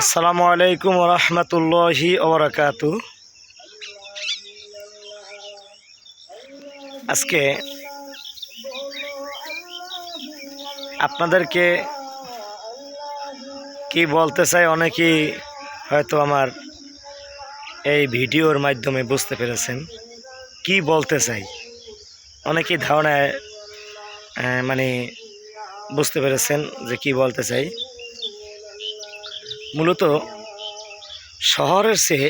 আসসালামু আলাইকুম রহমতুল্লাহি ওবরাকাতু আজকে আপনাদেরকে কি বলতে চাই অনেকেই হয়তো আমার এই ভিডিওর মাধ্যমে বুঝতে পেরেছেন। কি বলতে চাই? অনেকেই ধারণায় মানে বুঝতে পেরেছেন যে কি বলতে চাই। মূলত শহরের চেয়ে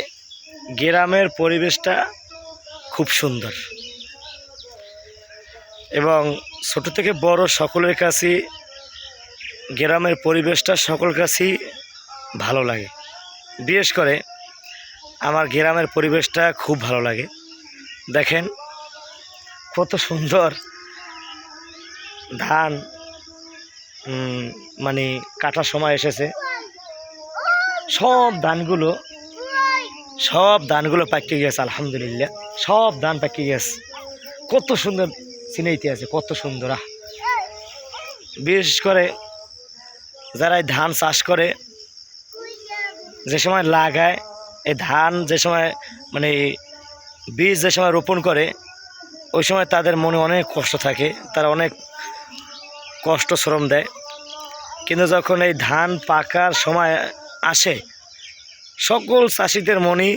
গ্রামের পরিবেশটা খুব সুন্দর। এবং ছোট থেকে বড় সকলের কাছে গ্রামের পরিবেশটা সকল কাছেই ভালো লাগে। বিশেষ করে আমার গ্রামের পরিবেশটা খুব ভালো লাগে। দেখেন কত সুন্দর ধান মানে কাটার সময় এসেছে। সব ধানগুলো সব ধানগুলো পাকিয়ে গেছে, আলহামদুলিল্লাহ। সব ধান পাকিয়ে গেছে। কত সুন্দর চিনাইতে আছে, কত সুন্দর, আহ। বিশেষ করে যারা ধান চাষ করে, যে সময় লাগায়, এই ধান যে সময় মানে বীজ যে সময় রোপণ করে, ওই সময় তাদের মনে অনেক কষ্ট থাকে, তারা অনেক কষ্ট, শ্রম দেয়। কিন্তু যখন এই ধান পাকার সময় আসে। সকল চাষিদের মনই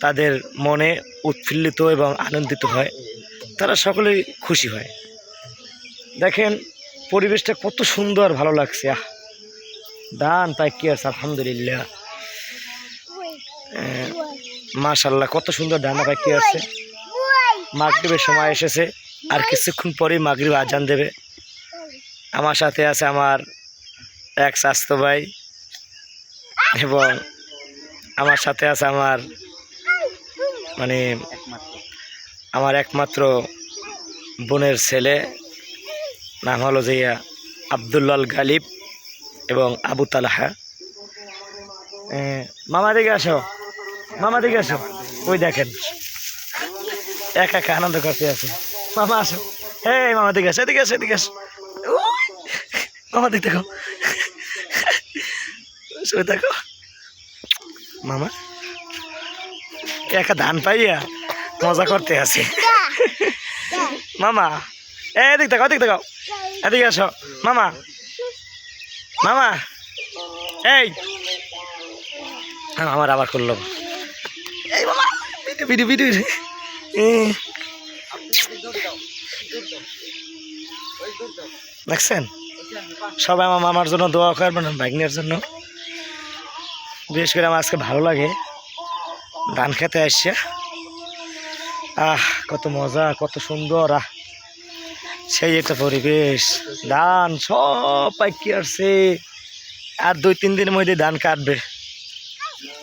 তাদের মনে উৎফুল্লিত এবং আনন্দিত হয়। তারা সকলেই খুশি হয়। দেখেন, পরিবেশটা কত সুন্দর, ভালো লাগছে। আহ! ধান পাইকি আছে, আলহামদুলিল্লাহ। মাশাল্লাহ কত সুন্দর ধান পাইকি আছে। মাগরীবের সময় এসেছে, আর কিছুক্ষণ পরেই মাগরীব আজান দেবে। আমার সাথে আছে আমার এক স্বাস্থ্য ভাই। এবং আমার সাথে আছে আমার মানে আমার একমাত্র বোনের ছেলে। নাম হলো যে আবদুল্লাল গালিব এবং আবু তালাহা। মামা দিকে আসো। মামা দিকে আসো। ওই দেখেন, একা একা আনন্দ করতে আছে। মামা আসো। এই, মামা দিকে আসো, এদিকে আসো এদিকে আসো। মামা দিক দেখো। শুয়ে দেখো মামা, একা ধান পাইয়া মজা করতে আছে। মামা, এ, এদিক দেখো এদিক দেখো এদিকে আসো। মামা মামা, এই। আমার আবার করল এই মামা, ভিডিও ভিডিও দেখছেন? সবাই আমার মামার জন্য দোয়া করবেন, ভাগ্নের জন্য। বিশেষ করে আমার আজকে ভালো লাগে। ধান খেতে আসছে। আহ, কত মজা, কত সুন্দর, আহ। সেই একটা পরিবেশ। ধান সব পাইকি আসছে। আর দুই, তিন দিনের মধ্যে ধান কাটবে।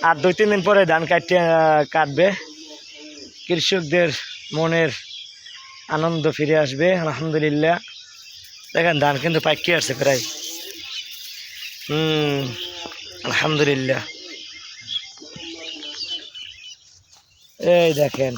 আর দুই, তিন দিন পরে ধান কাটতে কাটবে। কৃষকদের মনের আনন্দ ফিরে আসবে, আলহামদুলিল্লাহ। দেখেন, ধান কিন্তু পাইকি আসছে প্রায়। হুম, আলহামদুলিল্লাহ। এই দেখেন।